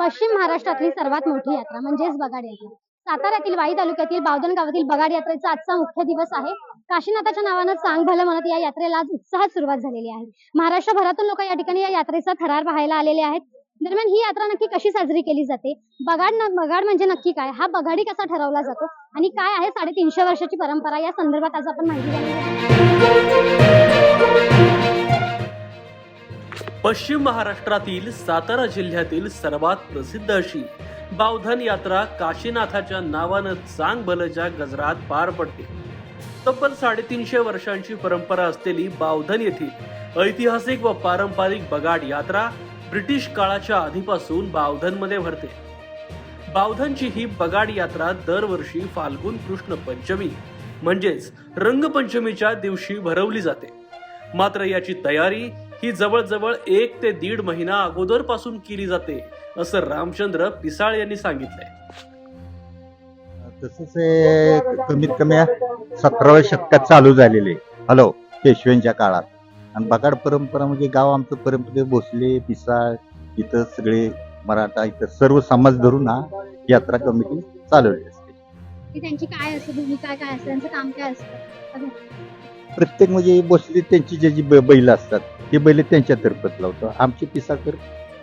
पश्चिम महाराष्ट्रातली सर्वात मोठी यात्रा म्हणजेच बगाड यात्रा. साताऱ्यातील वाई तालुक्यातील बावधन गावातील बगाड यात्रेचा आजचा मुख्य दिवस आहे. काशीनाथाच्या नावानं चांग भलं म्हणत या यात्रेला आज उत्साहात सुरुवात झालेली आहे. महाराष्ट्रभरातून लोक या ठिकाणी या यात्रेचा थरार पाहायला आलेले आहेत. दरम्यान ही यात्रा नक्की कशी साजरी केली जाते? बगाड न- बगाड म्हणजे नक्की काय? हा बगाडी कसा ठरवला जातो? आणि काय आहे साडेतीनशे वर्षाची परंपरा? या संदर्भात आज आपण माहिती पश्चिम महाराष्ट्रातील सातारा जिल्ह्यातील सर्वात प्रसिद्ध अशी बावधन यात्रा काशीनाथाच्या नावानं चांग भलच्या गजरात पार पडते. तब्बल साडेतीनशे वर्षांची परंपरा असलेली बावधन येथील ऐतिहासिक व पारंपरिक बगाड यात्रा ब्रिटिश काळाच्या आधीपासून बावधनमध्ये भरते. बावधनची ही बगाड यात्रा दरवर्षी फाल्गुन कृष्ण पंचमी म्हणजेच रंगपंचमीच्या दिवशी भरवली जाते. मात्र याची तयारी ही जवळजवळ एक ते दीड महिना अगोदरपासून केली जाते असं रामचंद्र पिसाळ यांनी सांगितलंय. तसंच हे कमीत कमी सतराव्या शतकात चालू झालेले. हॅलो पेशव्यांच्या काळात. आणि बगाड परंपरा म्हणजे गाव आमचं परंपरे भोसले पिसाळ इथं सगळे मराठा इथं सर्व समाज धरून हा यात्रा कमिटी चालवली असते. त्यांची काय असते भूमिका काय असते त्यांचं काम काय असतं? प्रत्येक म्हणजे भोसले त्यांची जे जी बैल असतात ते बैल त्यांच्यातर्फत लावतो. आमचे पिसाकर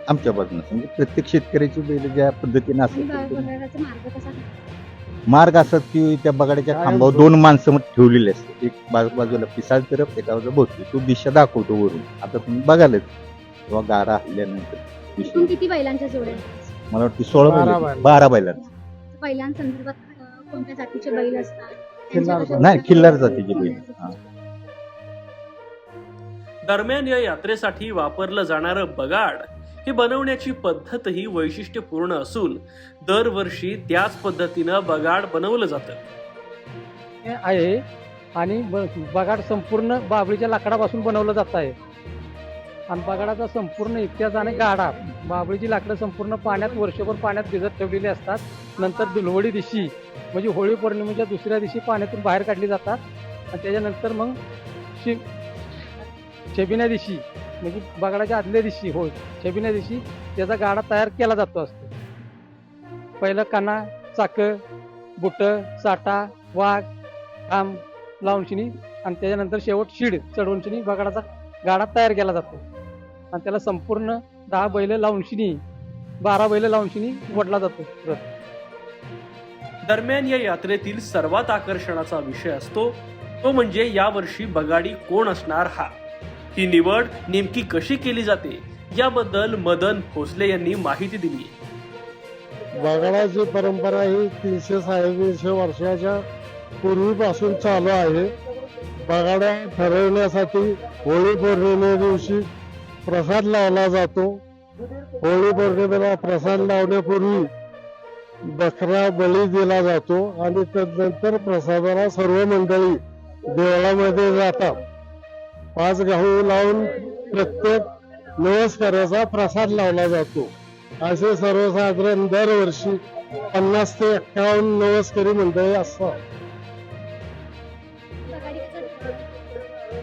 आमच्या बाजूने म्हणजे प्रत्येक शेतकऱ्याची बैल ज्या पद्धतीने असतात मार्ग कसा मार्ग असतात की त्या बगाड्याच्या खांबावर दोन माणसं मग ठेवलेली असतात. एक बाजू बाजूला पिसाळ तरफ एका बाजूला भोसले. तो दिशा दाखवतो वरून. आता तुम्ही बघालच. किंवा गारा हल्ल्यानंतर किती बैलांच्या जोड्या? मला वाटतं सोळा बारा बैल. बारा बैलांचं. बैलांसंदर्भात कोणत्या जातीचे बैल असतात? त्यांच्या नाही खिल्लार जातीचे बैल हा. दरम्यान या यात्रेसाठी वापरलं जाणारं बगाड हे बनवण्याची पद्धतही वैशिष्ट्यपूर्ण असून दरवर्षी त्याच पद्धतीनं बगाड बनवलं जातं. हे आहे आणि ब- बगाड संपूर्ण बाबळीच्या लाकडापासून बनवलं जात आहे. आणि बगाडाचा संपूर्ण इतिहास आणि गाडा बाबळीची लाकडं संपूर्ण पाण्यात वर्षभर पाण्यात भिजत ठेवलेली असतात. नंतर दुलवडी दिशी म्हणजे होळी पौर्णिमेच्या दुसऱ्या दिवशी पाण्यातून बाहेर काढली जातात. आणि त्याच्यानंतर मग शिव छबिन्या दिवशी म्हणजे बगडाच्या आदल्या दिवशी होय छबिन्या दिवशी त्याचा गाडा तयार केला जातो असतो. पहिलं काना चाकं बुट साठा वाघ खांब लावूनशिनी आणि त्याच्यानंतर शेवट शीड चढवूनशिनी बगडाचा गाडा तयार केला जातो. आणि त्याला संपूर्ण दहा बैल लावूनशिनी बारा बैल लावूनशिनी वडला जातो. रथ दरम्यान या यात्रेतील सर्वात आकर्षणाचा विषय असतो तो म्हणजे यावर्षी बगाडी कोण असणार हा. ही निवड नेमकी कशी केली जाते? याबद्दल मदन भोसले यांनी माहिती दिली. बगाडाची परंपरा ही तीनशे साडेतीनशे वर्षाच्या पूर्वीपासून चालू आहे. बगाड्या ठरवण्यासाठी होळी पौर्णिमे दिवशी प्रसाद लावला जातो. होळी पौर्णिमेला प्रसाद लावण्यापूर्वी बकरा बळी दिला जातो आणि त्यानंतर प्रसादाला सर्व मंडळी देवळामध्ये जातात. पाच गहू लावून प्रत्येक नमस्काराचा प्रसाद लावला जातो. असे सर्वसाधारण दरवर्षी पन्नास ते एक्कावन्न नवस्करी मंडळी असतात.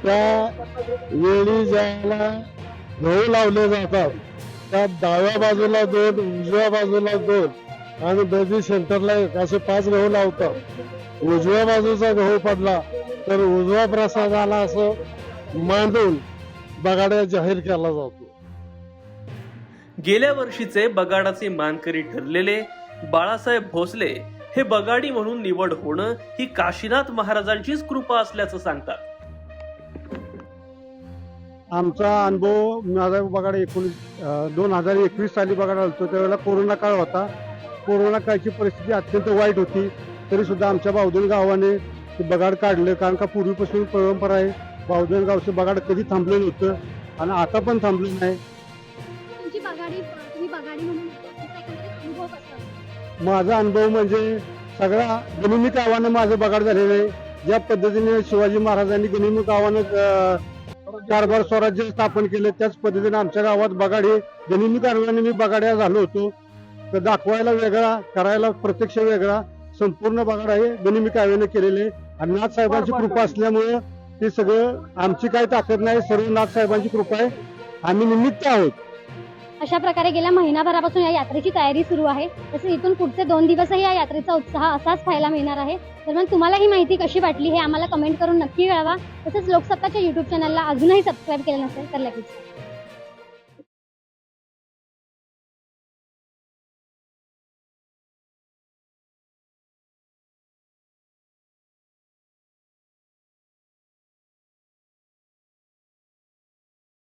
त्या वेळी ज्याला गहू लावले जातात त्या डाव्या बाजूला दोन उजव्या बाजूला दोन आणि बेबी सेंटरला एक असे पाच गहू लावतात. उजव्या बाजूचा गहू पडला तर उजवा प्रसाद आला असं मांडून बगाड्या जाहीर केला जातो. गेल्या वर्षीचे बगाडाचे मानकरी ठरलेले बाळासाहेब भोसले हे बगाडी म्हणून निवड होणं ही काशीनाथ महाराजांचीच कृपा असल्याचं सांगतात. आमचा अनुभव माझा बघाडा एकोणीस दोन हजार एकवीस साली बघायला आलतो त्यावेळेला कोरोना काळ होता. कोरोना काळची परिस्थिती अत्यंत वाईट होती. तरी सुद्धा आमच्या बावधन गावाने बगाड काढले कारण का पूर्वीपासून परंपरा आहे बावधन गावचं बगाड कधी थांबलं नव्हतं आणि आता पण थांबलं नाही तुमची बगाडी तुम्ही बगाडी म्हणून तुमचा एकंदरीत अनुभव कसा होता? माझा अनुभव म्हणजे सगळ्या गनिमिक आव्हानं माझं बगाड झालेलं आहे. ज्या पद्धतीने शिवाजी महाराजांनी गनिमिक आव्हानं अं, कारभार स्वराज्य स्थापन केलं त्याच पद्धतीने आमच्या गावात बगाड हे गनिमिक आव्हाने मी बगाड्या झालो होतो. तर दाखवायला वेगळा करायला प्रत्यक्ष वेगळा संपूर्ण बगाड आहे गनिमिक आव्हाने केलेले आणि नाथसाहेबांची कृपा असल्यामुळं ते सगळं आमची काही ताकद नाही. सर्व नाथसाहेबांची कृपा आहे. आम्ही निमित्त आहोत. अशा प्रकारे गेल्या महिनाभरापासून या यात्रेची तयारी सुरू आहे. तसेच इथून पुढचे दोन दिवसही या यात्रेचा उत्साह असाच पाहायला मिळणार आहे. दरम्यान तुम्हाला ही माहिती कशी वाटली हे आम्हाला कमेंट करून नक्की कळवा. तसेच लोकसत्ताच्या युट्यूब चॅनलला अजूनही सबस्क्राईब केलं नसेल तर लगेच.